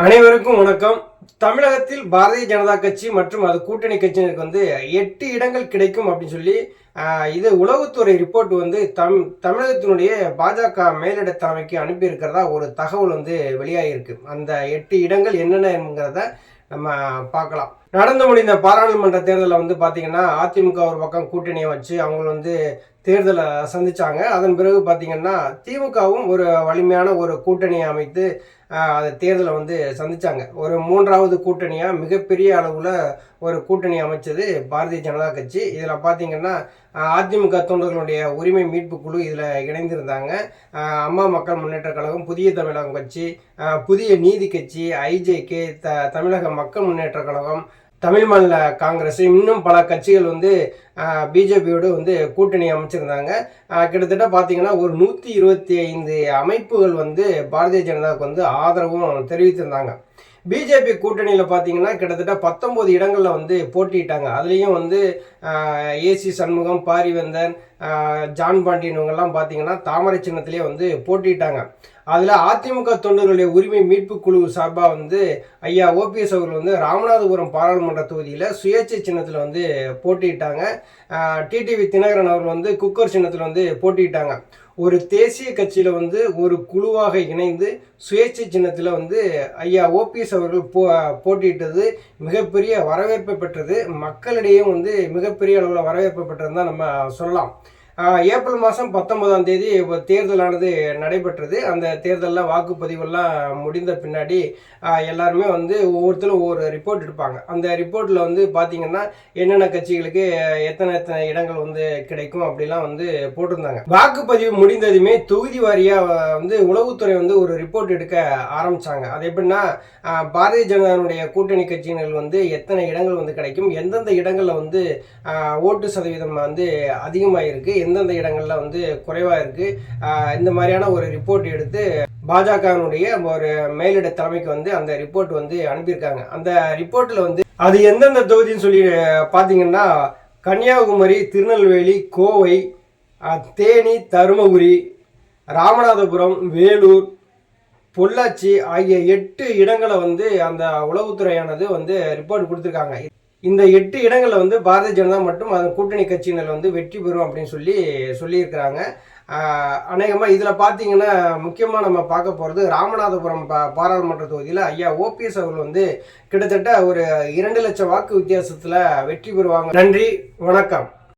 அனைவருக்கும் வணக்கம். தமிழகத்தில் பாரதிய ஜனதா கட்சி மற்றும் அது கூட்டணி கட்சியினருக்கு வந்து எட்டு இடங்கள் கிடைக்கும் அப்படின்னு சொல்லி இது உளவுத்துறை ரிப்போர்ட் வந்து தம் தமிழகத்தினுடைய பாஜக மேலிட தலைமைக்கு அனுப்பியிருக்கிறதா ஒரு தகவல் வந்து வெளியாகிருக்கு அந்த எட்டு இடங்கள் என்னென்னங்கிறத நம்ம பார்க்கலாம். நடந்து முடிந்த பாராளுமன்ற தேர்தலில் வந்து பார்த்தீங்கன்னா அதிமுக ஒரு பக்கம் கூட்டணியை வச்சு அவங்க வந்து தேர்தலை சந்தித்தாங்க அதன் பிறகு பார்த்தீங்கன்னா திமுகவும் ஒரு வலிமையான ஒரு கூட்டணியை அமைத்து ஆஹ், அந்த தேர்தலை வந்து சந்தித்தாங்க ஒரு மூன்றாவது கூட்டணியாக மிகப்பெரிய அளவில் ஒரு கூட்டணி அமைச்சது பாரதிய ஜனதா கட்சி. இதில் பார்த்தீங்கன்னா அதிமுக தொண்டர்களுடைய உரிமை மீட்பு குழு இதில் இணைந்திருந்தாங்க. அம்மா மக்கள் முன்னேற்ற கழகம் புதிய தமிழகம் கட்சி புதிய நீதி கட்சி ஐஜேகே த தமிழக மக்கள் முன்னேற்ற கழகம் தமிழ் மாநில காங்கிரஸ் இன்னும் பல கட்சிகள் வந்து பிஜேபியோடு வந்து கூட்டணி அமைச்சிருந்தாங்க. கிட்டத்தட்ட பார்த்திங்கன்னா ஒரு நூற்றி இருபத்தி ஐந்து அமைப்புகள் வந்து பாரதிய ஜனதாவுக்கு வந்து ஆதரவும் தெரிவித்திருந்தாங்க. பிஜேபி கூட்டணியில் பார்த்தீங்கன்னா கிட்டத்தட்ட பத்தொம்போது இடங்களில் வந்து போட்டியிட்டாங்க. அதுலேயும் வந்து ஏசி சண்முகம் பாரிவேந்தன் ஜான் பாண்டியன் இவங்கெல்லாம் பார்த்தீங்கன்னா தாமரை சின்னத்திலேயே வந்து போட்டியிட்டாங்க. அதில் அதிமுக தொண்டர்களுடைய உரிமை மீட்பு குழு சார்பாக வந்து ஐயா ஓபிஎஸ் அவர்கள் வந்து ராமநாதபுரம் பாராளுமன்ற தொகுதியில் சுயேட்சை சின்னத்தில் வந்து போட்டியிட்டாங்க. டிடிவி தினகரன் அவர்கள் வந்து குக்கர் சின்னத்தில் வந்து போட்டியிட்டாங்க. ஒரு தேசிய கட்சியில் வந்து ஒரு குழுவாக இணைந்து சுயேட்சை சின்னத்தில் வந்து ஐயா ஓபிஎஸ் அவர்கள் போ போட்டியிட்டது மிகப்பெரிய வரவேற்பை பெற்றது. மக்களிடையே வந்து மிகப்பெரிய அளவில் வரவேற்பை பெற்றதுன்னு தான் நம்ம சொல்லலாம். ஏப்ரல் மாதம் பத்தொன்பதாம் தேதி இப்போ தேர்தலானது நடைபெற்றது. அந்த தேர்தலில் வாக்குப்பதிவெல்லாம் முடிந்த பின்னாடி எல்லாருமே வந்து ஒவ்வொருத்தரும் ஒவ்வொரு ரிப்போர்ட் எடுப்பாங்க. அந்த ரிப்போர்ட்டில் வந்து பார்த்தீங்கன்னா என்னென்ன கட்சிகளுக்கு எத்தனை எத்தனை இடங்கள் வந்து கிடைக்கும் அப்படிலாம் வந்து போட்டிருந்தாங்க. வாக்குப்பதிவு முடிந்ததுமே தொகுதி வாரியாக வந்து உளவுத்துறை வந்து ஒரு ரிப்போர்ட் எடுக்க ஆரம்பித்தாங்க அது எப்படின்னா பாரதிய ஜனதாவுடைய கூட்டணி கட்சியினர் வந்து எத்தனை இடங்கள் வந்து கிடைக்கும் எந்தெந்த இடங்களில் வந்து ஓட்டு சதவீதம் வந்து அதிகமாக இருக்குது எந்தெந்த இடங்களில் வந்து குறைவாக இருக்குது இந்த மாதிரியான ஒரு ரிப்போர்ட் எடுத்து பாஜகவினுடைய ஒரு மேலிட தலைமைக்கு வந்து அந்த ரிப்போர்ட் வந்து அனுப்பியிருக்காங்க. அந்த ரிப்போர்ட்டில் வந்து அது எந்தெந்த தொகுதின்னு சொல்லி பார்த்தீங்கன்னா கன்னியாகுமரி திருநெல்வேலி கோவை தேனி தருமபுரி ராமநாதபுரம் வேலூர் பொள்ளாச்சி ஆகிய எட்டு இடங்களை வந்து அந்த உளவுத்துறையானது வந்து ரிப்போர்ட் கொடுத்துருக்காங்க. இந்த எட்டு இடங்களில் வந்து பாரதிய ஜனதா மற்றும் அதன் கூட்டணி கட்சியினர் வந்து வெற்றி பெறும் அப்படின்னு சொல்லி சொல்லியிருக்கிறாங்க. அநேகமாக இதில் பார்த்தீங்கன்னா முக்கியமாக நம்ம பார்க்க போகிறது ராமநாதபுரம் பா பாராளுமன்ற தொகுதியில் ஐயா ஓபிஎஸ் அவர்கள் வந்து கிட்டத்தட்ட ஒரு இரண்டு லட்சம் வாக்கு வித்தியாசத்தில் வெற்றி பெறுவாங்க. நன்றி வணக்கம்.